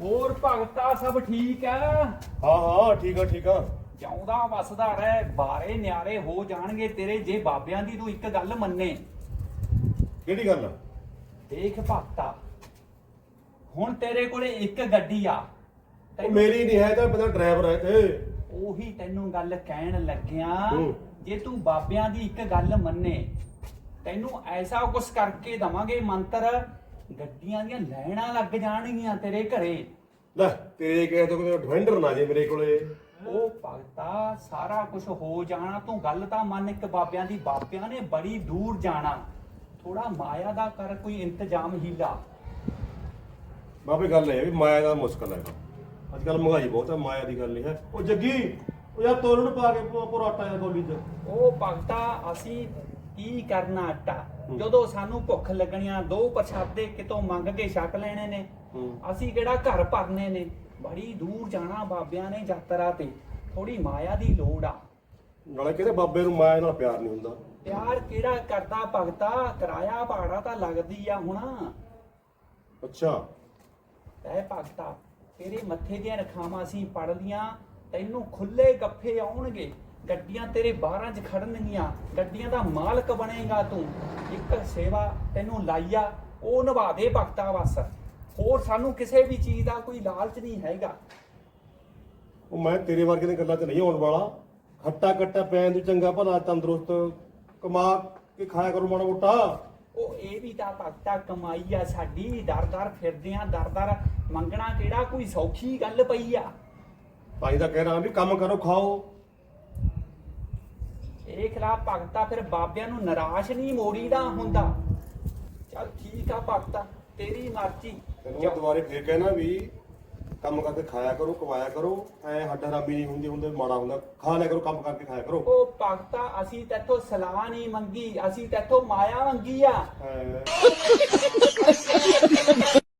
ਹੋਰ ਭਗਤਾ ਸਭ ਠੀਕ ਆ ਹਾਂ ਹਾਂ ਠੀਕ ਆ ਠੀਕ ਆ। ਜਿਉਂਦਾ ਵਸਦਾ ਰਹਿ ਬਾਰੇ ਨਿਆਰੇ ਹੋ ਜਾਣਗੇ ਤੇਰੇ ਜੇ ਬਾਬਿਆਂ ਦੀ ਤੂੰ ਇੱਕ ਗੱਲ ਮੰਨੇ। ਕਿਹੜੀ ਗੱਲ ਦੇਖ ਭਗਤਾ ਹੁਣ ਤੇਰੇ ਕੋਲੇ ਇੱਕ ਗੱਡੀ ਆ। ਉਹ ਮੇਰੀ ਨਹੀਂ ਹੈ ਤਾਂ ਬੰਦਾ ਡਰਾਈਵਰ ਹੈ ਤੇ ਉਹੀ ਤੈਨੂੰ ਗੱਲ ਕਹਿਣ ਲੱਗਿਆ ਹੂੰ। ਜੇ ਤੂੰ ਬਾਬਿਆਂ ਦੀ ਇੱਕ ਗੱਲ ਮੰਨੇ ਤੈਨੂੰ ਐਸਾ ਕੁਛ ਕਰਕੇ ਦਵਾਂਗੇ ਮੰਤਰ ਗੱਡੀਆਂ ਦੀਆਂ ਲੈਣਾ ਲੱਗ ਜਾਣਗੀਆਂ ਤੇਰੇ ਘਰੇ। ਲੈ ਤੇਰੇ ਕਹੇ ਤੋਂ ਕੋਈ ਡਿਫੈਂਡਰ ਨਾ ਜੇ ਮੇਰੇ ਕੋਲੇ। ਉਹ ਭਗਤਾ ਸਾਰਾ ਕੁਝ ਹੋ ਜਾਣਾ ਤੂੰ ਗੱਲ ਤਾਂ ਮੰਨ ਇੱਕ ਬਾਬਿਆਂ ਦੀ ਬਾਬਿਆਂ ਨੇ ਬੜੀ ਦੂਰ ਜਾਣਾ। ਥੋੜਾ ਮਾਇਆ ਦਾ ਕਰ ਕੋਈ ਇੰਤਜ਼ਾਮ ਹੀਲਾ। ਬਾਬੇ ਗੱਲ ਇਹ ਹੈ ਵੀ ਮਾਇਆ ਦਾ ਮੁਸ਼ਕਲ ਹੈਗਾ ਅੱਜ ਕੱਲ ਮਹਿੰਗਾਈ ਬਹੁਤ ਹੈ ਮਾਇਆ ਦੀ ਗੱਲ ਨਹੀਂ ਹੈ। ਉਹ ਜੱਗੀ ਉਹ ਯਾਰ ਤੋਰਨ ਨੂੰ ਪਾ ਕੇ ਪੂ- ਪੂਰਾ ਆਟਾ ਜਾਂ ਗੋਲੀ ਚ ਉਹ ਭਗਤਾ ਅਸੀਂ ਕੀ ਕਰਨਾ ਆਟਾ। ਜਦੋਂ ਸਾਨੂੰ ਭੁੱਖ ਲੱਗਣੀਆਂ ਦੋ ਪ੍ਰਸ਼ਾਦੇ ਕਿਤੋਂ ਮੰਗ ਕੇ ਛਕ ਲੈਣੇ ਨੇ। ਅਸੀਂ ਕਿਹੜਾ ਘਰ ਭਰਨੇ ਨੇ? ਬੜੀ ਦੂਰ ਜਾਣਾ ਬਾਬਿਆਂ ਨੇ ਯਾਤਰਾ ਤੇ। ਥੋੜੀ ਮਾਇਆ ਦੀ ਲੋੜ ਆ। ਨਾਲੇ ਕਹਿੰਦੇ ਬਾਬੇ ਨੂੰ ਮਾਇਆ ਨਾਲ ਪਿਆਰ ਨਹੀਂ ਹੁੰਦਾ। ਪਿਆਰ ਕਿਹੜਾ ਕਰਦਾ ਭਗਤਾ? ਕਿਰਾਇਆ ਭਾੜਾ ਤਾਂ ਲੱਗਦੀ ਆ ਹੁਣ। ਅੱਛਾ। ਐ ਭਗਤਾ ਤੇਰੇ ਮੱਥੇ ਦੀਆਂ ਰਖਾਵਾਂ ਅਸੀਂ ਪੜ ਲੀਆਂ ਤੈਨੂੰ ਖੁੱਲੇ ਗੱਫੇ ਆਉਣਗੇ। ਗੱਡੀਆਂ ਤੇਰੇ ਬਾਹਰਾਂ 'ਚ ਖੜਨਗੀਆਂ ਗੱਡੀਆਂ ਦਾ ਮਾਲਕ ਬਣੇਗਾ ਤੂੰ। ਇੱਕ ਸੇਵਾ ਤੈਨੂੰ ਲਾਈਆ ਉਹ ਨਿਭਾ ਦੇ ਭਗਤਾ ਬਸ ਹੋਰ ਸਾਨੂੰ ਕਿਸੇ ਵੀ ਚੀਜ਼ ਦਾ ਕੋਈ ਲਾਲਚ ਨਹੀਂ ਹੈਗਾ। ਉਹ ਮੈਂ ਤੇਰੇ ਵਰਗੇ ਦੀਆਂ ਗੱਲਾਂ 'ਚ ਨਹੀਂ ਆਉਣ ਵਾਲਾ। ਖੱਟਾ ਕੱਟਾ ਪੈਣ ਦੀ ਚੰਗਾ ਭਲਾ ਤੰਦਰੁਸਤ ਕਮਾ ਕੇ ਖਾਇਆ ਕਰੋ ਮਾੜਾ ਮੋਟਾ। ਉਹ ਇਹ ਵੀ ਤਾਂ ਭਗਤਾ ਕਮਾਈ ਆ ਸਾਡੀ ਦਰ-ਦਰ ਫਿਰਦੇ ਆ ਦਰ-ਦਰ ਮੰਗਣਾ ਕਿਹੜਾ ਕੋਈ ਸੌਖੀ ਗੱਲ ਪਈ ਆ। ਤਾਂ ਹੀ ਤਾਂ ਕਹਿ ਰਹਾ ਵੀ ਕੰਮ ਕਰੋ ਖਾਓ। ਇਹ ਖਿਲਾਫ ਭਗਤਾ ਫਿਰ ਬਾਬਿਆਂ ਨੂੰ ਨਿਰਾਸ਼ ਨਹੀਂ ਮੋੜੀਦਾ ਹੁੰਦਾ। ਚੱਲ ਠੀਕ ਆ ਭਗਤਾ ਤੇਰੀ ਮਰਜ਼ੀ। ਤੈਨੂੰ ਦੁਬਾਰੇ ਫੇਰ ਕਹਿਣਾ ਵੀ ਕੰਮ ਕਰਕੇ ਖਾਇਆ ਕਰੋ ਕਮਾਇਆ ਕਰੋ ਐ ਹੱਡਾ ਰਾਮੀ ਨਹੀਂ ਹੁੰਦੀ ਹੁੰਦੇ ਮਾੜਾ ਹੁੰਦਾ। ਖਾ ਲਿਆ ਕਰੋ ਕੰਮ ਕਰਕੇ ਖਾਇਆ ਕਰੋ। ਉਹ ਭਗਤਾ ਅਸੀਂ ਤੇਥੋਂ ਸਲਾਹ ਨਹੀਂ ਮੰਗੀ ਅਸੀਂ ਤੇਥੋਂ ਮਾਇਆ ਮੰਗੀ ਆ। ਐ